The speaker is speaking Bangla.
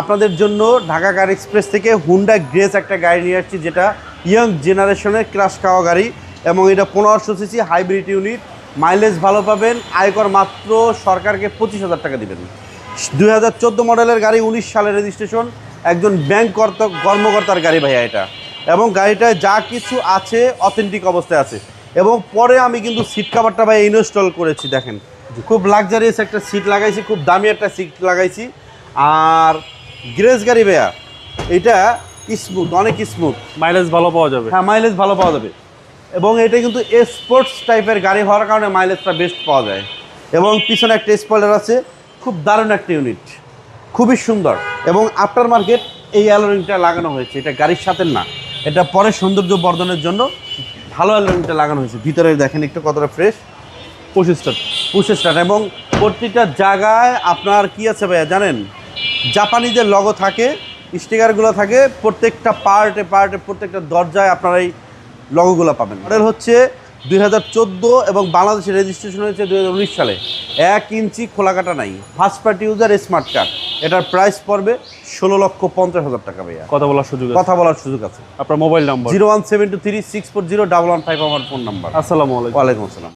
আপনাদের জন্য ঢাকা কার এক্সপ্রেস থেকে হুন্ডা গ্রেস একটা গাড়ি নিয়ে আসছি, যেটা ইয়াং জেনারেশনের ক্রাশ খাওয়া গাড়ি এবং এটা পনেরোশো সিসি হাইব্রিড ইউনিট মাইলেজ ভালো পাবেন, আয়কর মাত্র সরকারকে পঁচিশ হাজার টাকা দেবেন। দুই হাজার চোদ্দ মডেলের গাড়ি, উনিশ সালের রেজিস্ট্রেশন একজন ব্যাংক কর্তা কর্মকর্তার গাড়ি ভাইয়া এটা। এবং গাড়িটায় যা কিছু আছে অথেন্টিক অবস্থায় আছে। এবং পরে আমি কিন্তু সিট কাভারটা ভাই ইনস্টল করেছি, দেখেন। খুব লাক্সারিয়াস একটা সিট লাগাইছি, খুব দামি একটা সিট লাগাইছি। আর গ্রেস গাড়ি ভাইয়া। এটা স্মুথ অনেক স্মুথ। মাইলেজ ভালো পাওয়া যাবে। হ্যাঁ মাইলেজ ভালো পাওয়া যাবে। এবং এটা কিন্তু স্পোর্টস টাইপের গাড়ি হওয়ার কারণে মাইলেজটা বেস্ট পাওয়া যায়। এবং পিছনে একটা স্পয়লার আছে খুব দারুণ একটা ইউনিট খুবই সুন্দর। এবং আফটার মার্কেট এই অ্যালোরিংটা লাগানো হয়েছে। এটা গাড়ির সাথে না। এটা পরে সৌন্দর্য বর্ধনের জন্য ভালো অ্যালোরিংটা লাগানো হয়েছে। ভিতরে দেখেন একটু কতটা ফ্রেশ পঁচিশটা পুষে স্টার্ট এবং প্রতিটা জায়গায় আপনার কি আছে ভাইয়া জানেন? জাপানিদের লগো থাকে স্টিকারগুলো থাকে প্রত্যেকটা পার্টে পার্টে প্রত্যেকটা দরজায় আপনারা এই লগোগুলো পাবেন। মডেল হচ্ছে দুই হাজার চোদ্দ এবং বাংলাদেশের রেজিস্ট্রেশন হয়েছে দুই হাজার উনিশ সালে। এক ইঞ্চি খোলাকাটা নাই। First party user smart card এটার প্রাইস পড়বে ষোলো লক্ষ পঞ্চাশ হাজার টাকা ভাইয়া। কথা বলার সুযোগ কথা বলার সুযোগ আছে। আপনার mobile number zero one seven two three six four zero double one five আমার ফোন নাম্বার আসসালামু আলাইকুম। ওয়ালাইকুম আসসালাম।